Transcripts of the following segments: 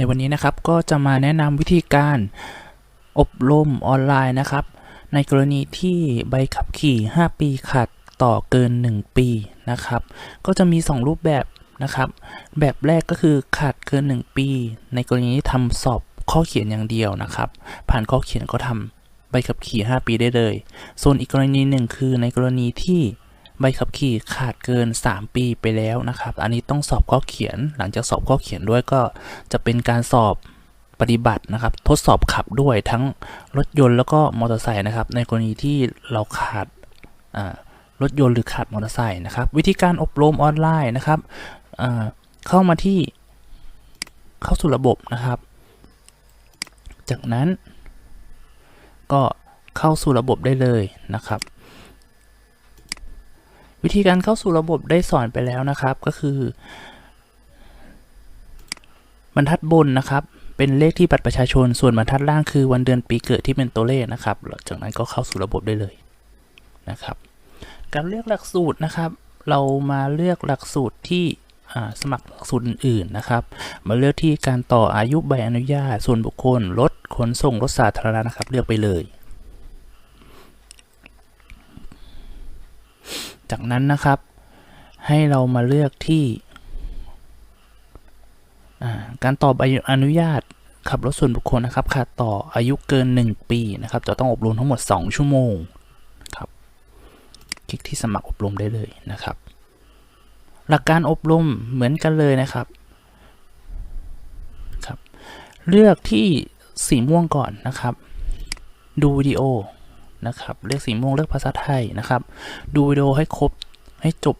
ในวันนี้นะครับก็จะมาแนะนำวิธีการอบรมออนไลน์นะครับ ในกรณีที่ใบขับขี่ 5 ปีขาดต่อเกิน 1 ปีนะครับ ก็จะมี 2 รูปแบบนะครับ แบบแรกก็คือขาดเกิน 1 ปี ในกรณีที่ทำสอบข้อเขียนอย่างเดียวนะครับ ผ่านข้อเขียนก็ทำใบขับขี่ 5 ปีได้เลย ส่วนอีกกรณีหนึ่งคือในกรณีที่ ใบขับขี่ขาดเกิน 3 ปีไปแล้วนะครับ อันนี้ต้องสอบข้อเขียน หลังจากสอบข้อเขียนด้วยก็จะเป็นการสอบปฏิบัตินะครับ ทดสอบขับด้วยทั้งรถยนต์แล้วก็มอเตอร์ไซค์นะครับ ในกรณีที่เราขาดรถยนต์หรือขาดมอเตอร์ไซค์นะครับ วิธีการอบรมออนไลน์นะครับเข้ามาที่เข้าสู่ระบบนะครับ จากนั้นก็เข้าสู่ระบบได้เลยนะครับ วิธีการเข้าสู่ระบบได้สอนไปแล้วนะครับก็คือ บรรทัดบนนะครับ เป็นเลขที่บัตรประชาชน ส่วนบรรทัดล่างคือวันเดือนปีเกิดที่เป็นตัวเลขนะครับหลังจากนั้นก็เข้าสู่ระบบได้เลยนะครับ การเลือกหลักสูตรนะครับ เรามาเลือกหลักสูตรที่สมัครหลักสูตรอื่นๆนะครับ มาเลือกที่การต่ออายุใบอนุญาตส่วนบุคคลรถขนส่งรถสาธารณะนะครับ เลือกไปเลย จากนั้นนะครับ ให้เรามาเลือกที่ การตอบอนุญาตขับรถส่วนบุคคลนะครับขาดต่ออายุเกิน 1 ปีนะครับ จะต้องอบรมทั้งหมด 2 ชั่วโมงครับ คลิกที่สมัครอบรมได้เลยนะครับ หลักการอบรมเหมือนกันเลยนะครับครับ เลือกที่สีม่วงก่อนนะครับ ดูวิดีโอ นะครับ เลือกสีม่วงเลือกภาษาไทยนะครับ ดูวิดีโอให้ครบให้จบ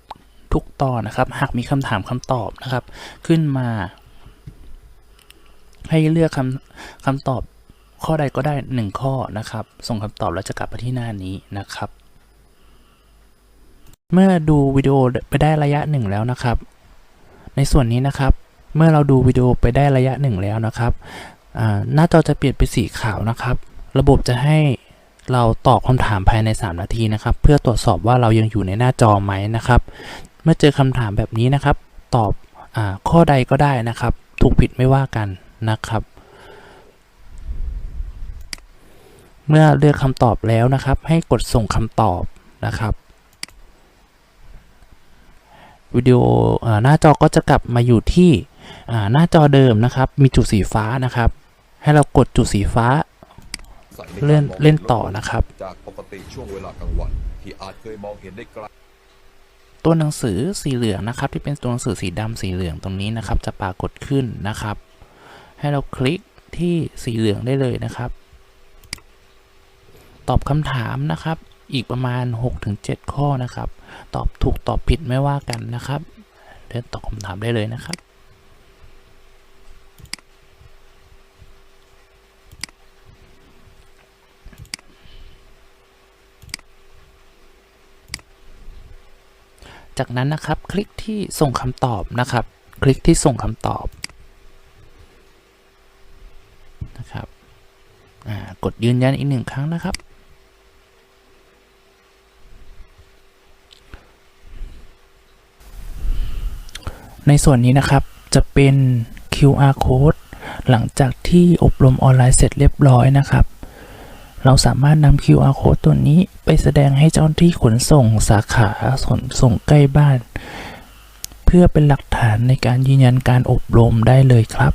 ทุกตอนนะครับ หากมีคำถามคำตอบนะครับ ขึ้นมา ให้เลือกคำคำตอบข้อใดก็ได้ 1 ข้อนะครับ ส่งคำตอบแล้วจะกลับมาที่หน้านี้นะครับ เมื่อดูวิดีโอไปได้ระยะหนึ่งแล้วนะครับ ในส่วนนี้นะครับ เมื่อเราดูวิดีโอไปได้ระยะหนึ่งแล้วนะครับหน้าจอจะเปลี่ยนเป็นสีขาวนะครับ ระบบจะให้ เราตอบคำถามภายใน 3 นาทีนะครับ เพื่อตรวจสอบว่าเรายังอยู่ในหน้าจอไหมนะครับ เมื่อเจอคำถามแบบนี้นะครับ ตอบอข้อใดก็ได้นะครับ ถูกผิดไม่ว่ากันนะครับ เมื่อเลือกคำตอบแล้วนะครับ ให้กดส่งคำตอบนะครับวิดีโออหน้าจอก็จะกลับมาอยู่ที่หน้าจอเดิมนะครับ มีจุดสีฟ้านะครับ ให้เรากดจุดสีฟ้า เล่นเล่นต่อนะครับ จากปกติช่วงเวลากลางวัน ที่อาจเคยมองเห็นได้ไกล ตัวหนังสือสีเหลืองนะครับ ที่เป็นตัวหนังสือสีดำสีเหลืองตรงนี้นะครับ จะปรากฏขึ้นนะครับ ให้เราคลิกที่สีเหลืองได้เลยนะครับ ตอบคำถามนะครับ อีกประมาณ 6-7 ข้อนะครับ ตอบถูกตอบผิดไม่ว่ากันนะครับเดินตอบคำถามได้เลยนะครับ จากนั้นนะครับ คลิกที่ส่งคำตอบนะครับ คลิกที่ส่งคำตอบนะครับกดยืนยันอีกหนึ่งครั้งนะครับ ในส่วนนี้นะครับจะเป็น QR code หลังจากที่อบรมออนไลน์เสร็จเรียบร้อยนะครับ เราสามารถนำ QR code ตัวนี้ไปแสดงให้เจ้าหน้าที่ขนส่งสาขาขนส่งใกล้บ้าน เพื่อเป็นหลักฐานในการยืนยันการอบรมได้เลยครับ